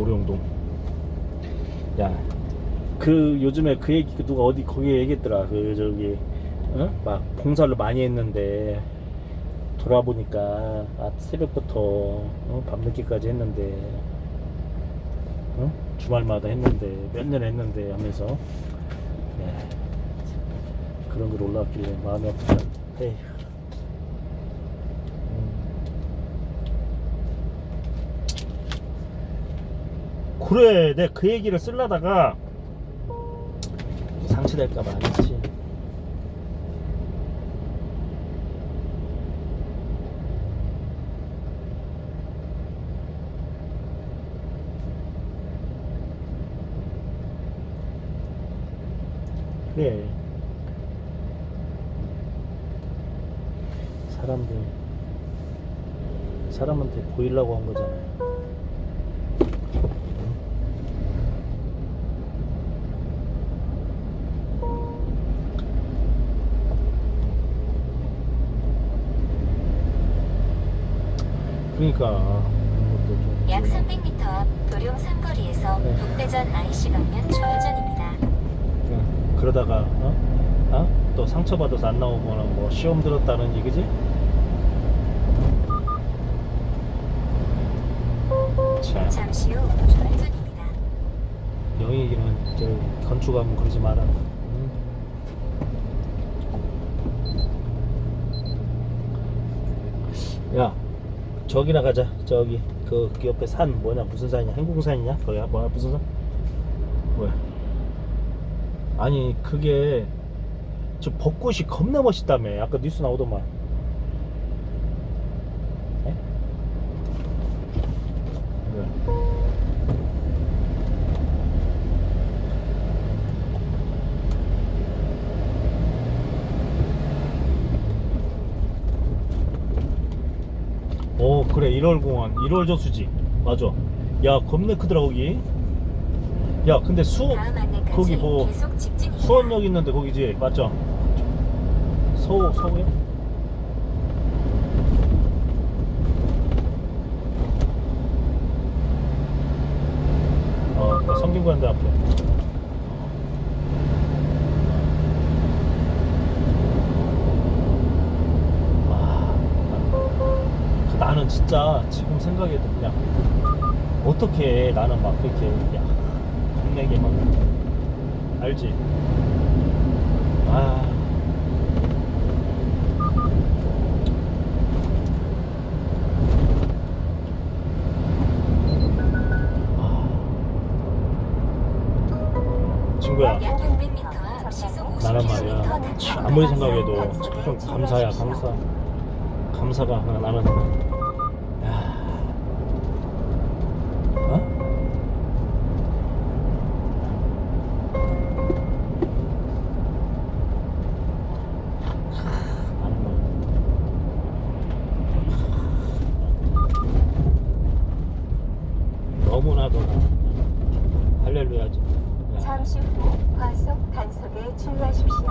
오룡동. 야, 그 요즘에 그 얘기 그 누가 어디 거기에 얘기했더라. 그 저기 어? 막 봉사를 많이 했는데 돌아보니까 아, 새벽부터 어? 밤늦게까지 했는데 어? 주말마다 했는데 몇 년 했는데 하면서 네. 그런 글 올라왔길래 마음이 아프다. 에휴. 그래 내가 그 얘기를 쓰려다가 상처될까봐 안 했지. 그래. 사람들 사람한테 보이려고 한 거잖아 그러니까 약 300m 앞 도룡 삼거리에서 네. 북대전 IC 방면 좌회전입니다. 그냥 그러다가 어? 어? 또 상처받아서 안 나오거나 뭐 시험 들었다는 얘기지? 자 잠시 후 좌회전입니다. 영희기는 저 건축하면 그러지 마라 응? 야 저기나 가자. 저기 그, 그 옆에 산 뭐냐 무슨 산이냐 행궁산이냐? 거기야 뭐야 무슨 산? 뭐야? 아니 그게 저 벚꽃이 겁나 멋있다며. 아까 뉴스 나오더만 오 그래 1월 공원 1월 저수지. 맞아. 야 겁나 크더라 거기. 야 근데 수 거기 뭐. 수원역 있는데 거기지? 맞죠? 서우 서우요 어나 성균관대 앞에 와, 난- 그 나는 진짜 지금 생각해도 그냥 어떻게 나는 막 그렇게 야 겁내게 막 알지? 아. 아. 친구야. 약 600m 앞 시속 나란 50km 말이야. 아무리 생각해도 참 감사야 감사. 감사가 나는 너무나도 할렐루야지 야. 잠시 후 과속 단속에 주의하십시오.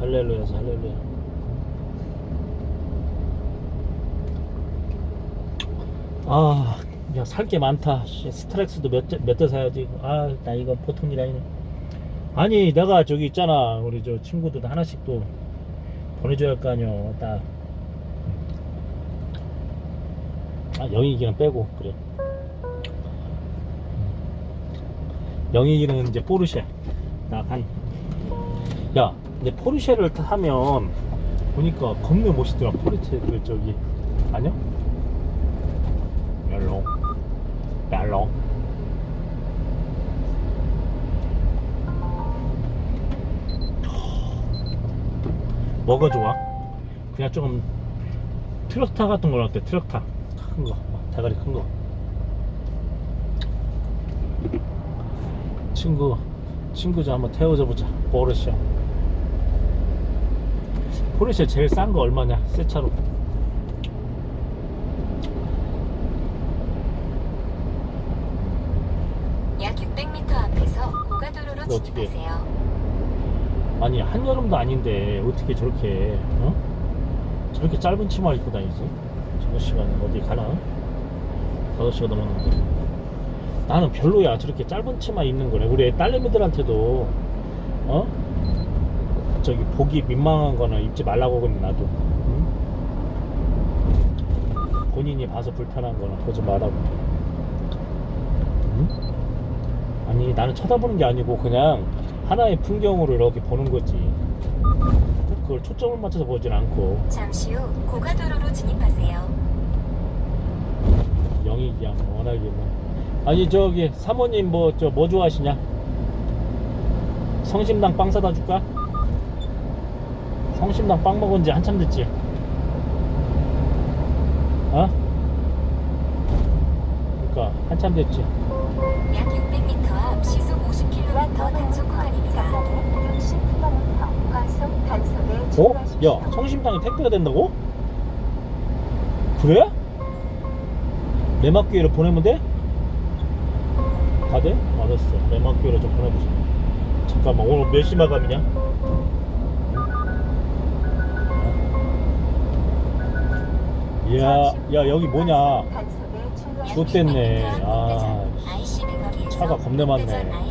할렐루야지 할렐루야 아, 야, 살 게 많다. 씨, 스트렉스도 몇, 대- 몇대 사야지. 아, 나 이거 보통 일 아니네. 아니, 내가 저기 있잖아. 우리 저 친구들 하나씩 또 보내줘야 할 거 아니야. 딱. 아, 영희기는 빼고, 그래. 영희기는 이제 포르쉐. 나 한. 야, 근데 포르쉐를 타면 보니까 겁나 멋있더라. 포르쉐 그 저기 아니야? 멜롱, 멜롱. 뭐가 좋아? 그냥 조금 트럭타 같은 걸 어때? 트럭타 큰 거, 대가리 큰 거. 친구, 친구 좀 한번 태워줘 보자. 포르쉐. 포르쉐 제일 싼 거 얼마냐? 새 차로. 약 600m 앞에서 고가도로로 너 어떻게? 진입하세요. 아니 한여름도 아닌데 어떻게 저렇게 어? 저렇게 짧은 치마를 입고 다니지? 저거 시간에 어디 가나? 5시가 넘었는데 나는 별로야 저렇게 짧은 치마 입는 거래 우리 애 딸내미들한테도 어? 저기 보기 민망한 거는 입지 말라고 그러면 나도 응? 본인이 봐서 불편한 거는 보지 말라고 응? 아니 나는 쳐다보는 게 아니고 그냥 하나의 풍경으로 이렇게 보는 거지 그걸 초점을 맞춰서 보진 않고. 잠시 후 고가도로로 진입하세요. 영익이야 뭐 워낙에 뭐. 아니 저기 사모님 뭐 저 뭐 좋아하시냐? 성심당 빵 사다 줄까? 성심당 빵 먹은 지 한참 됐지. 어? 그니까 한참 됐지. 약 600m 앞 시속 50km 단속 구간입니다. 60km 과속 단속에 어? 야 성심당에 택배가 된다고? 그래? 매막기회를 보내면 돼? 다 돼? 알았어 매막기회를 좀 보내보자 잠깐만 오늘 몇 시 마감이냐? 야, 야 여기 뭐냐 좋댔네. 아, IC 차가 겁내 많네.